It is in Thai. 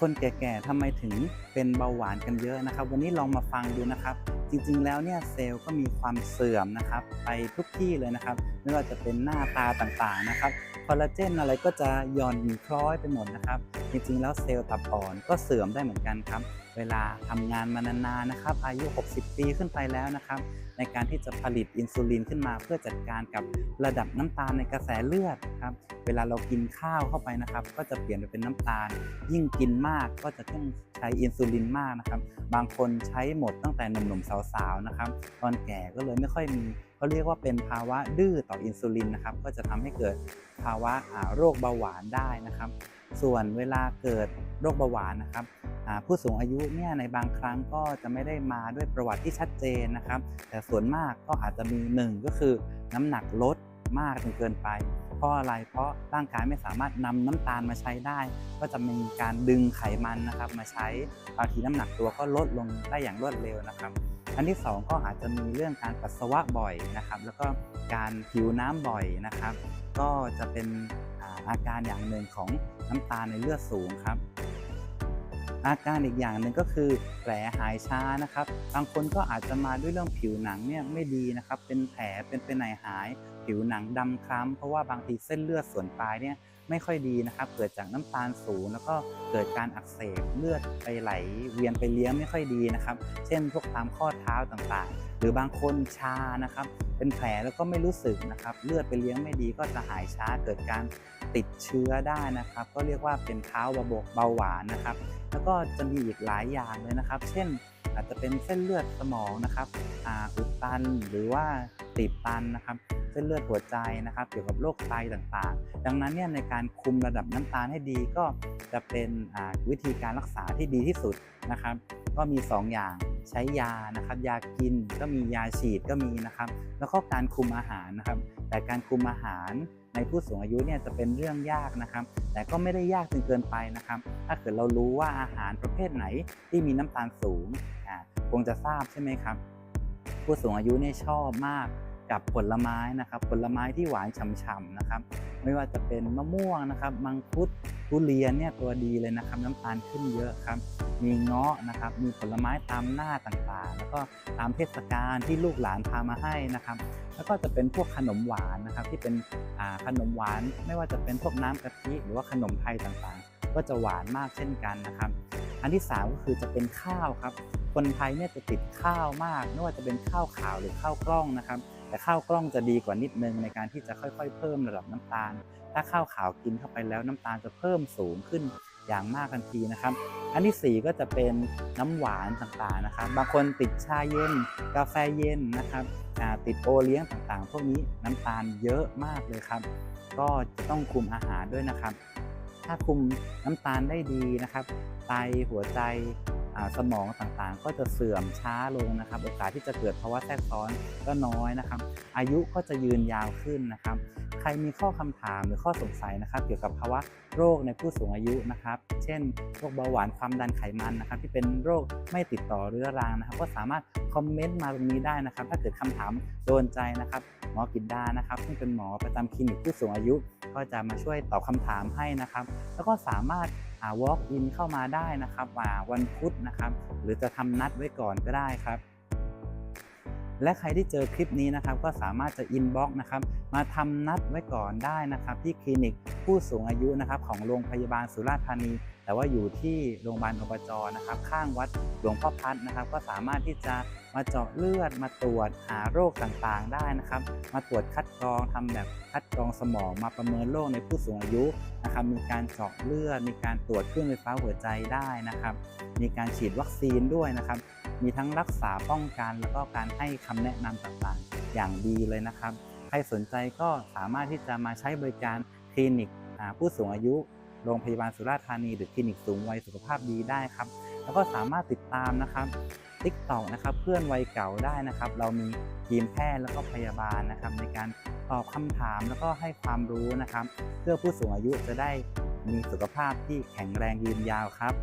คนแก่ๆทำไมถึงเป็นเบาหวานกันเยอะนะครับ วันนี้ลองมาฟังดูนะครับ จริงๆแล้วเนี่ยเซลล์ก็มีความเสื่อมนะครับ ไปทุกที่เลยนะครับไม่ว่าจะเป็นหน้าตาต่างๆนะครับคอลลาเจนอะไรก็จะหย่อนคล้อยไปหมดนะครับ จริงๆแล้วเซลล์ตับอ่อนก็เสื่อมได้เหมือนกันครับ เวลาทำงานมานานๆนะครับ อายุ 60 ปีขึ้นไปแล้วนะครับ ในการที่จะผลิตอินซูลินขึ้นมาเพื่อจัดการกับระดับน้ำตาลในกระแสเลือดครับ เวลาเรากินข้าวเข้าไปนะครับ ก็จะเปลี่ยนไปเป็นน้ำตาล ยิ่งกินมากก็จะต้องใช้อินซูลินมากนะครับ บางคนใช้หมดตั้งแต่หนุ่มๆสาวๆนะครับ ตอนแก่ก็เลยไม่ค่อยมี เขาเรียกว่าเป็นภาวะดื้อต่ออินซูลินนะครับก็จะทำให้เกิดภาวะโรคเบาหวานได้นะครับ ส่วนเวลาเกิดโรคเบาหวานนะครับผู้สูงอายุเนี่ยในบางครั้งก็จะไม่ได้มาด้วยประวัติที่ชัดเจนนะครับ แต่ส่วนมากก็อาจจะมีหนึ่งก็คือน้ำหนักลดมากจนเกินไปเพราะอะไรเพราะร่างกายไม่สามารถนำน้ำตาลมาใช้ได้ ก็จะมีการดึงไขมันนะครับ มาใช้บางทีน้ำหนักตัวก็ลดลงได้อย่างรวดเร็วนะครับ นที่สองก็อาจจะมีเรื่องการปัสสาวะบ่อยนะครับ แล้วก็การผิวน้ำบ่อยนะครับ ก็จะเป็นอาการอย่างหนึ่งของน้ำตาในเลือดสูงครับ อาการอีกอย่างหนึ่งก็คือแผลหายช้านะครับ บางคนก็อาจจะมาด้วยเรื่องผิวหนังเนี่ยไม่ดีนะครับ เป็นแผลเป็นเป็นไหนหาย ผิวหนังดำคล้ำเพราะว่าบางทีเส้นเลือดส่วนปลายเนี่ยไม่ค่อยดีนะครับ เกิดจากน้ำตาลสูง แล้วก็เกิดการอักเสบเลือดไปไหล เวียนไปเลี้ยงไม่ค่อยดีนะครับ เช่น พวกตามข้อเท้าต่างๆ หรือบางคนชานะครับ เป็นแผลแล้วก็ไม่รู้สึกนะครับ เลือดไปเลี้ยงไม่ดีก็จะหายช้าเกิดการติดเชื้อได้นะครับ ก็เรียกว่าเป็นเท้าเบาเบาหวานนะครับ แล้วก็จะมีอีกหลายอย่างเลยนะครับ เช่น อาจจะเป็นเส้นเลือดสมองนะครับอุดตันหรือว่าตีบตันนะครับ เส้นเลือดหัวใจนะครับ เกี่ยวกับโรคไตต่างๆ ดังนั้นเนี่ยในการคุมระดับน้ำตาลให้ดีก็จะเป็นวิธีการรักษาที่ดีที่สุดนะครับ ก็มี 2 อย่างใช้ยานะครับ ยากินก็มียาฉีดก็มีนะครับ แล้วก็การคุมอาหารนะครับ แต่การคุมอาหารในผู้สูงอายุเนี่ยจะเป็นเรื่องยากนะครับ แต่ก็ไม่ได้ยากจนเกินไปนะครับ ถ้าเกิดเรารู้ว่าอาหารประเภทไหนที่มีน้ำตาลสูง คงจะทราบใช่ไหมครับ ผู้สูงอายุเนี่ยชอบมากกับผลไม้นะครับ ผลไม้ที่หวานฉ่ำๆนะครับ ไม่ว่าจะเป็นมะม่วงนะครับมังคุดทุเรียนเนี่ยตัวดีเลยนะครับ น้ำตาลขึ้นเยอะครับ มีเงาะนะครับ มีผลไม้ตามหน้าต่างๆ แล้วก็ตามเทศกาลที่ลูกหลานพามาให้นะครับ แล้วก็จะเป็นพวกขนมหวานนะครับ ที่เป็นขนมหวาน ไม่ว่าจะเป็นพวกน้ำกะทิหรือว่าขนมไทยต่างๆ ก็จะหวานมากเช่นกันนะครับ อันที่สามก็คือจะเป็นข้าวครับ คนไทยเนี่ยจะติดข้าวมากไม่ว่าจะเป็นข้าวขาวหรือข้าวกล้องนะครับ แต่ข้าวกล้องจะดีกว่านิดนึงในการที่จะค่อยๆ เพิ่มระดับน้ำตาล ถ้าข้าวขาวกินเข้าไปแล้วน้ำตาลจะเพิ่มสูงขึ้นอย่างมากทันทีนะครับ อันที่สี่ก็จะเป็นน้ำหวานต่างๆนะครับ บางคนติดชาเย็น กาแฟเย็นนะครับติดโอเลี้ยงต่างๆ พวกนี้น้ำตาลเยอะมากเลยครับ ก็จะต้องคุมอาหารด้วยนะครับ ถ้าคุมน้ำตาลได้ดีนะครับ ไตหัวใจ สมองต่างๆ ก็จะเสื่อมช้าลงนะครับ โอกาสที่จะเกิดภาวะแทรกซ้อนก็น้อยนะครับ อายุก็จะยืนยาวขึ้นนะครับ ใครมีข้อคำถามหรือข้อสงสัยนะครับ เกี่ยวกับภาวะโรคในผู้สูงอายุนะครับ เช่นโรคเบาหวานความดันไขมันนะครับ ที่เป็นโรคไม่ติดต่อเรื้อรังนะครับ ก็สามารถคอมเมนต์มาตรงนี้ได้นะครับ ถ้าเกิดคำถามโดนใจนะครับหมอกินดานะครับ ซึ่งเป็นหมอประจำคลินิกผู้สูงอายุ ก็จะมาช่วยตอบคำถามให้นะครับ แล้วก็สามารถ walk in เข้ามาได้นะครับว่าวันพุธนะครับ หรือจะทำนัดไว้ก่อนก็ได้ครับ และใครที่เจอคลิปนี้นะครับก็สามารถจะ inbox นะครับมาทำนัดไว้ก่อนได้นะครับที่คลินิกผู้สูงอายุนะครับของโรงพยาบาลสุราษฎร์ธานี แต่ว่าอยู่ที่โรงพยาบาลอบจนะครับข้างวัดหลวงพ่อพัดนะครับ ก็สามารถที่จะมาเจาะเลือดมาตรวจหาโรคต่างๆได้นะครับ มาตรวจคัดกรองทำแบบคัดกรองสมองมาประเมินโรคในผู้สูงอายุนะครับมีการเจาะเลือด มีการตรวจเครื่องไฟฟ้าหัวใจได้นะครับ มีการฉีดวัคซีนด้วยนะครับ มีทั้งรักษาป้องกันแล้วก็การให้คำแนะนำต่างๆ อย่างดีเลยนะครับ ใครสนใจก็สามารถที่จะมาใช้บริการคลินิกผู้สูงอายุ โรงพยาบาลสุราษฎร์ธานี หรือคลินิกสูงวัยสุขภาพดีได้ครับ แล้วก็สามารถติดตามนะครับติ๊กตอกนะครับเพื่อนวัยเก่าได้นะครับ เรามีทีมแพทย์แล้วก็พยาบาลนะครับ ในการตอบคำถามแล้วก็ให้ความรู้นะครับ เพื่อผู้สูงอายุจะได้มีสุขภาพที่แข็งแรงยืนยาวครับ